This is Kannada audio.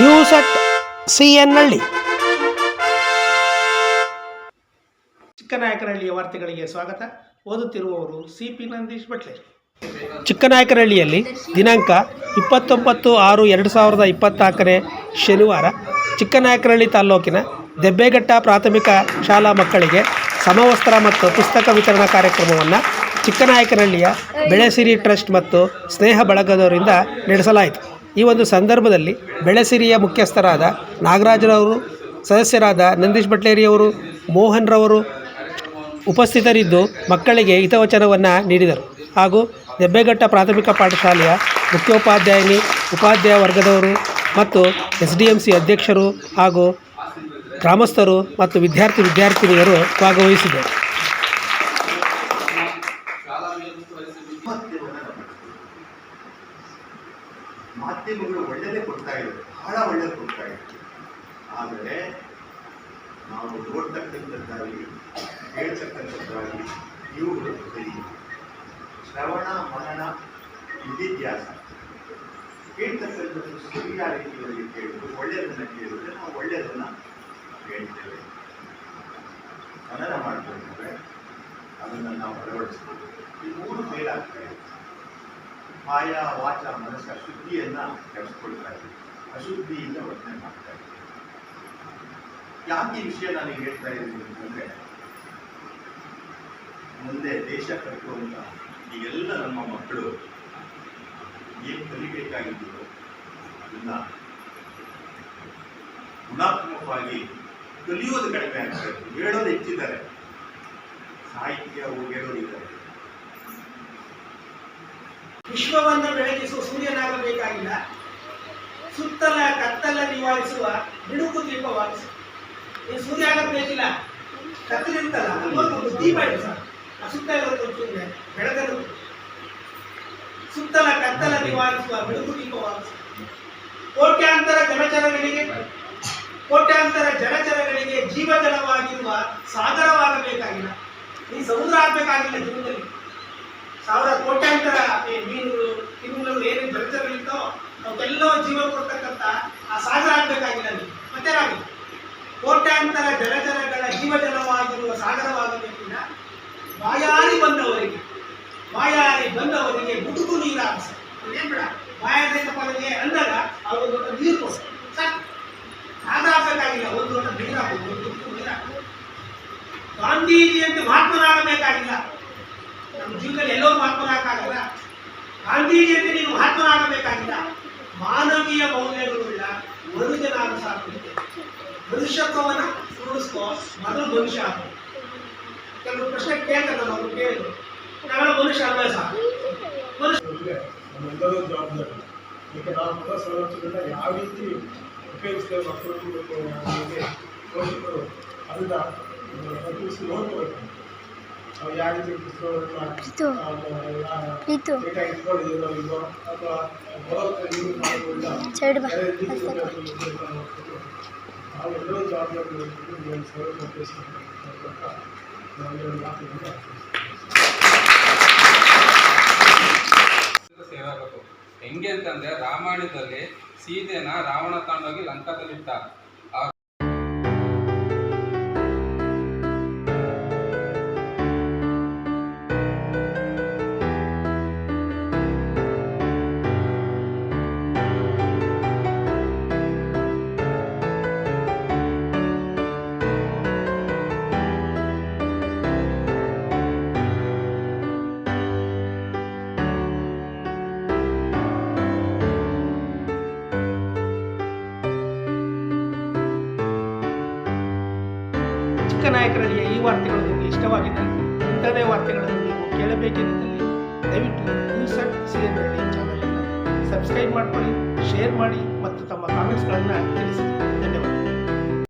ನ್ಯೂಸ್ ಅಟ್ ಸಿ ಎನ್ ಹಳ್ಳಿ. ಚಿಕ್ಕನಾಯಕನಹಳ್ಳಿಯ ವಾರ್ತೆಗಳಿಗೆ ಸ್ವಾಗತ. ಓದುತ್ತಿರುವವರು ಸಿ ಪಿ ನಂದೀಶ್ ಬಟ್ಲೆ. ಚಿಕ್ಕನಾಯಕನಹಳ್ಳಿಯಲ್ಲಿ ದಿನಾಂಕ ಇಪ್ಪತ್ತೊಂಬತ್ತು ಆರು ಎರಡು ಸಾವಿರದ ಇಪ್ಪತ್ತ್ನಾಲ್ಕನೇ ಶನಿವಾರ ಚಿಕ್ಕನಾಯಕನಹಳ್ಳಿ ತಾಲೂಕಿನ ದೆಬ್ಬೆಘಟ್ಟ ಪ್ರಾಥಮಿಕ ಶಾಲಾ ಮಕ್ಕಳಿಗೆ ಸಮವಸ್ತ್ರ ಮತ್ತು ಪುಸ್ತಕ ವಿತರಣಾ ಕಾರ್ಯಕ್ರಮವನ್ನು ಚಿಕ್ಕನಾಯಕನಹಳ್ಳಿಯ ಬೆಳೆಸಿರಿ ಟ್ರಸ್ಟ್ ಮತ್ತು ಸ್ನೇಹ ಬಳಗದವರಿಂದ ನಡೆಸಲಾಯಿತು. ಈ ಒಂದು ಸಂದರ್ಭದಲ್ಲಿ ಬೆಳೆಸಿರಿಯ ಮುಖ್ಯಸ್ಥರಾದ ನಾಗರಾಜರವರು ಸದಸ್ಯರಾದ ನಂದೀಶ್ ಭಟ್ಲೇರಿಯವರು ಮೋಹನ್ರವರು ಉಪಸ್ಥಿತರಿದ್ದು ಮಕ್ಕಳಿಗೆ ಹಿತವಚನವನ್ನು ನೀಡಿದರು. ಹಾಗೂ ದೆಬ್ಬೆಘಟ್ಟ ಪ್ರಾಥಮಿಕ ಪಾಠಶಾಲೆಯ ಮುಖ್ಯೋಪಾಧ್ಯಾಯಿನಿ ಉಪಾಧ್ಯಾಯ ವರ್ಗದವರು ಮತ್ತು ಎಸ್ ಡಿ ಎಂ ಸಿ ಅಧ್ಯಕ್ಷರು ಹಾಗೂ ಗ್ರಾಮಸ್ಥರು ಮತ್ತು ವಿದ್ಯಾರ್ಥಿ ವಿದ್ಯಾರ್ಥಿನಿಯರು ಭಾಗವಹಿಸಿದರು ಮಾಧ್ಯಮಗಳು ಒಳ್ಳೆಯದೇ ಕೊಡ್ತಾ ಇದ್ದವು ಬಹಳ ಒಳ್ಳೆಯದು ಕೊಡ್ತಾ ಇದ್ದವು ಆದರೆ ನಾವು ನೋಡ್ತಕ್ಕಂಥದ್ದಾಗಲಿ, ಹೇಳ್ತಕ್ಕಂಥದ್ದಾಗಲಿ ಇವುಗಳು ಸರಿ ಶ್ರವಣ ಮನನ ವಿದ್ಯಾಸ ಕೇಳ್ತಕ್ಕಂಥದ್ದು ಸರಿಯಾದ ರೀತಿಯಲ್ಲಿ ಕೇಳಿದ್ರು ಒಳ್ಳೆಯದನ್ನು ಕೇಳಿದ್ರೆ ನಾವು ಒಳ್ಳೆಯದನ್ನು ಹೇಳ್ತೇವೆ. ಮನನ ಮಾಡ್ಕೊಂಡ್ರೆ ಅದನ್ನು ನಾವು ಅಳವಡಿಸ್ತೀವಿ ಈ ಮೂರು ಫೇಲ್ ಕಾಯ ವಾಚ, ಮನಸ್ಸು ಅಶುದ್ಧಿಯನ್ನ ಕೆಡಿಸ್ಕೊಳ್ತಾ ಇದೆ ಅಶುದ್ಧಿಯಿಂದ ವರ್ತನೆ ಮಾಡ್ತಾ ಇದೆ ಯಾಕೆ ಈ ವಿಷಯ ನಾನು ಹೇಳ್ತಾ ಇದ್ದೀನಿ ಅಂತಂದ್ರೆ, ಮುಂದೆ ದೇಶ ಕಟ್ಟುವಂತ ಈ ಎಲ್ಲ ನಮ್ಮ ಮಕ್ಕಳು ಏನು ಕಲಿಬೇಕಾಗಿದ್ದು ಅದನ್ನ ಗುಣಾತ್ಮಕವಾಗಿ ಕಲಿಯೋದು ಕಡಿಮೆ ಆಗ್ತಾ ಇತ್ತು. ಹೇಳೋದು ಹೆಚ್ಚಿದ್ದಾರೆ. ಸಾಹಿತ್ಯ ಹೇಳೋದಿದ್ದಾರೆ ವಿಶ್ವವನ್ನು ಬೆಳಗಿಸುವ ಸೂರ್ಯನಾಗಬೇಕಾಗಿಲ್ಲ. ಸುತ್ತಲ ಕತ್ತಲ ನಿವಾರಿಸುವ ಬಿಡುಕು ದೀಪವಾಗಿಸು ನೀನು ಸೂರ್ಯ ಆಗಬೇಕಿಲ್ಲ. ಕತ್ತಲಿರ್ತಲ್ಲ ಅಲ್ಲೊಂದು ದೀಪ ಸರ್. ಆ ಸುತ್ತ ಇರೋದು ಒಂಚೂರು ಬೆಳಗಲು. ಸುತ್ತಲ ಕತ್ತಲ ನಿವಾರಿಸುವ ಬಿಡುಕು ದೀಪವಾಗಿಸು ಕೋಟ್ಯಾಂತರ ಜಲಚರಗಳಿಗೆ ಕೋಟ್ಯಾಂತರ ಜಲಚರಗಳಿಗೆ ಜೀವಜಲವಾಗಿರುವ ಸಾಗರವಾಗಬೇಕಾಗಿಲ್ಲ. ನೀನು ಸಮುದ್ರ ಆಗಬೇಕಾಗಿಲ್ಲ ಜೀವನದಲ್ಲಿ. ಈ ಮೀನುಗಳು, ತಿಂಗಳು ಏನೇನು ಜಲಚರಗಳಿತ್ತೋ ಅವಕ್ಕೆಲ್ಲೋ ಜೀವ ಕೊಡ್ತಕ್ಕಂಥ ಆ ಸಾಗರ ಆಗಬೇಕಾಗಿಲ್ಲ ನೀವು ರಾಗಿ ಕೋಟ್ಯಾಂತರ ಜಲಚರಗಳ ಜೀವಜಲವಾಗಿರುವ ಸಾಗರವಾಗಬೇಕಿಲ್ಲ. ಬಾಯಾರಿ ಬಂದವರಿಗೆ ಬಾಯಾರಿ ಬಂದವರಿಗೆ ಗುಡುಗು ನೀರು ಏನ್ ಬೇಡ. ಬಾಯಾರಿದ ಪದಗೆ ಅಂದಾಗ ಅವರು ದೊಡ್ಡ ನೀರು ಕೊಡ್ತಾರೆ. ಸಾಕು. ಒಂದು ದೊಡ್ಡ ನೀರು ಹಾಕೋದು ಒಂದು ಗಾಂಧೀಜಿ ಅಂತ ಮಹಾತ್ಮನಾಗಬೇಕಾಗಿಲ್ಲ. ನಮ್ಮ ಜೀವನದಲ್ಲಿ ಎಲ್ಲೋ ಮಹಾತ್ಮನಾಗಲ್ಲ ಗಾಂಧೀಜಿ ಅಂತ ನೀನು ಮಹಾತ್ಮನಾಗಬೇಕಾಗಿಲ್ಲ ಮಾನವೀಯ ಮೌಲ್ಯಗಳುಳ್ಳ ಮನುಜನಾದ ಸಾಕು. ಮನುಷ್ಯತ್ವವನ್ನು ಉಳಿಸ್ಕೋ ಮೊದಲು ಮನುಷ್ಯ ಆಗು ಕೆಲವು ಪ್ರಶ್ನೆ ಕೇಳ್ತಾರೆ ನಾನು ಅವ್ರು ಕೇಳಿದ್ರು. ನಾವೆಲ್ಲ ಮನುಷ್ಯ ಅಲ್ಲ ಸಾಕು? ಮನುಷ್ಯ ಜವಾಬ್ದಾರಿ. ಈಗ ಯಾವ ರೀತಿ ಪ್ರೀತು. ಪ್ರೀತು. ಸೈಡ್ ಬಾ. ಬೇರೆ ರೀತಿ ಅಲ್ಲಿ ತಗೋ. ಉಪಯೋಗಿಸ್ಬೇಕು ಅಂತ ನೋಡ್ಕೊಂಡು ಆ ನಾಯಕರಲ್ಲಿ ಈ ವಾರ್ತೆಗಳು ನಿಮಗೆ ಇಷ್ಟವಾಗಿದ್ದರೆ ಇಂಥದೇ ವಾರ್ತೆಗಳನ್ನು ನೀವು ಕೇಳಬೇಕೆಂದಲ್ಲಿ ದಯವಿಟ್ಟು ನ್ಯೂಸ್ ಅಂಡ್ ಸಿ ಎನ್ ಚಾನಲನ್ನು ಸಬ್ಸ್ಕ್ರೈಬ್ ಮಾಡಿಕೊಳ್ಳಿ, ಶೇರ್ ಮಾಡಿ ಮತ್ತು ತಮ್ಮ ಕಾಮೆಂಟ್ಸ್ಗಳನ್ನು ತಿಳಿಸಿ.